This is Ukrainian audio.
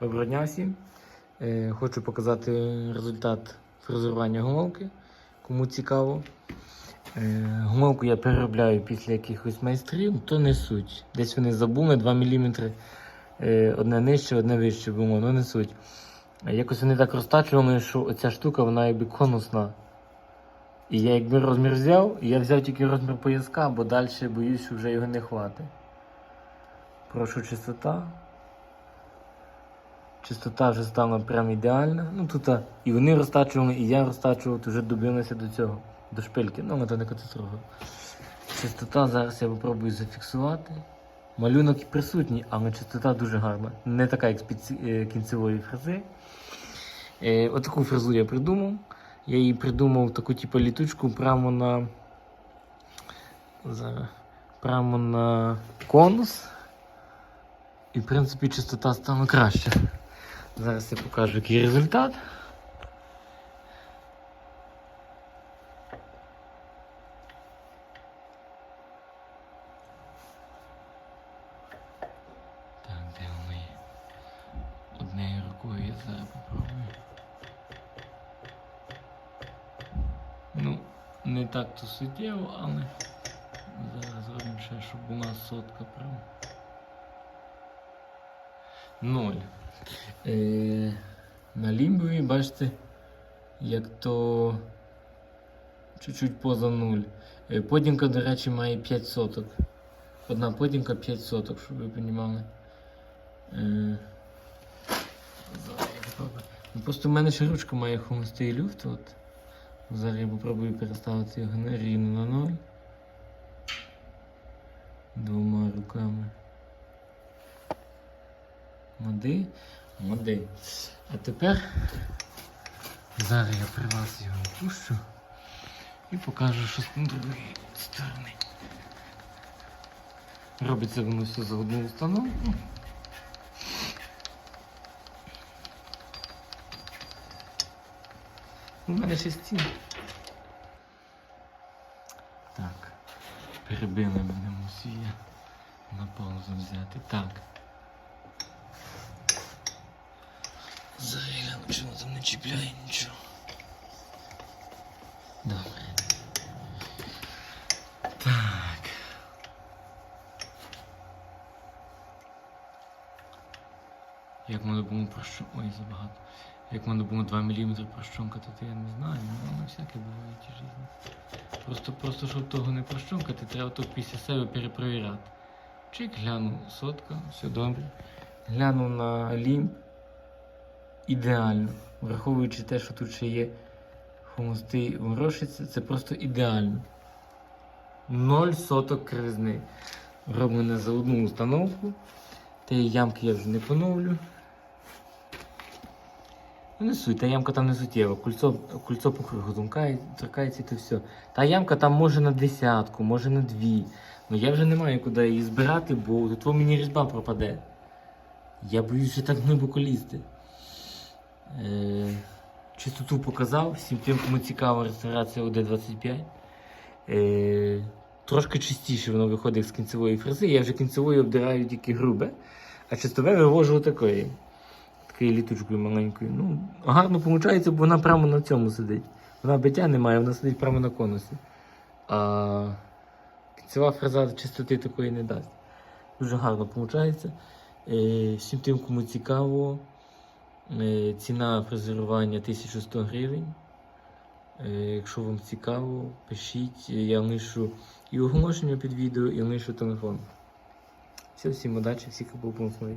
Доброго дня всім. Е, Хочу показати результат фрезерування головки. Кому цікаво. Е, Головку я переробляю після якихось майстрів, то не суть. Десь вони забули 2 мм одне нижче, одне вище було, ну не суть. Е, Якось вони так розтачували, що оця штука вона якби конусна. І я якби розмір взяв, я взяв тільки розмір пояска, бо далі боюсь, що вже його не хватить. Прошу чистота. Чистота вже стала прям ідеальна. Ну тут і вони розтачували, і я розтачував, то вже добилися до цього, до шпильки. Ну, це не катастрофа. Чистота зараз я попробую зафіксувати. Малюнок присутній, але чистота дуже гарна. Не така, як з е, кінцевої фрези. Е, отаку фрезу я придумав. Я її придумав таку типу літучку прямо на. Зараз. Прямо на конус. І в принципі чистота стала краще. Зараз я покажу, який результат. Так, де вони? Однією рукою я зараз попробую. Ну, не так то суттєво, але зараз зробимо ще, щоб була сотка прям. Ноль. Е, на лімбові, бачите, як то чуть-чуть поза нуль. Е, подінка, до речі, має 5 соток. Одна подінка 5 соток, щоб ви розуміли. Е. Ну, Просто в мене ще ручка має холостий люфт. От. Зараз я попробую переставити його на рівно на ноль. Двома руками. Моди. Моди. А тепер зараз я при вас його пущу і покажу, що з другої сторони. Робиться воно все за одну установку. У мене ще стін. Так. Перебили мене мусія. На паузу взяти. Так. Зараз я гляну, чи воно там не чіпляє нічого. Добре. Так. Як мене було прощу... Ой, забагато. Як мене було 2 мм прощонкати, то я не знаю, ну воно всяке буває в житті. Просто, просто, щоб того не прощонкати, треба тут після себе перепровіряти. Чик, гляну, сотка, все добре. Гляну на лімб. Ідеально. Враховуючи те, що тут ще є хомостий ворошиться, це просто ідеально. Ноль соток кривизни. Роблене за одну установку. Тієї ямки я вже не поновлю. Ну, не суть, та ямка там не суттєва. Кульцо, кульцо по кругу торкається і то все. Та ямка там може на десятку, може на дві. Ну я вже не маю куди її збирати, бо тут мені різьба пропаде. Я боюсь, що так глибоко лізти. Е, чистоту показав, всім тим, кому цікава реставрація ОД-25. Е, трошки чистіше воно виходить з кінцевої фрези. Я вже кінцевою обдираю тільки грубе, а чистове вивожу отакої. Такою літочкою маленькою. Ну, гарно виходить, бо вона прямо на цьому сидить. Вона биття немає, вона сидить прямо на конусі. А кінцева фреза чистоти такої не дасть. Дуже гарно виходить. Е, всім тим, кому цікаво, ціна фрезерування 1100 гривень. Е, якщо вам цікаво, пишіть, я лишу і оголошення під відео, і лишу телефон. Все, всім удачі, всіх був.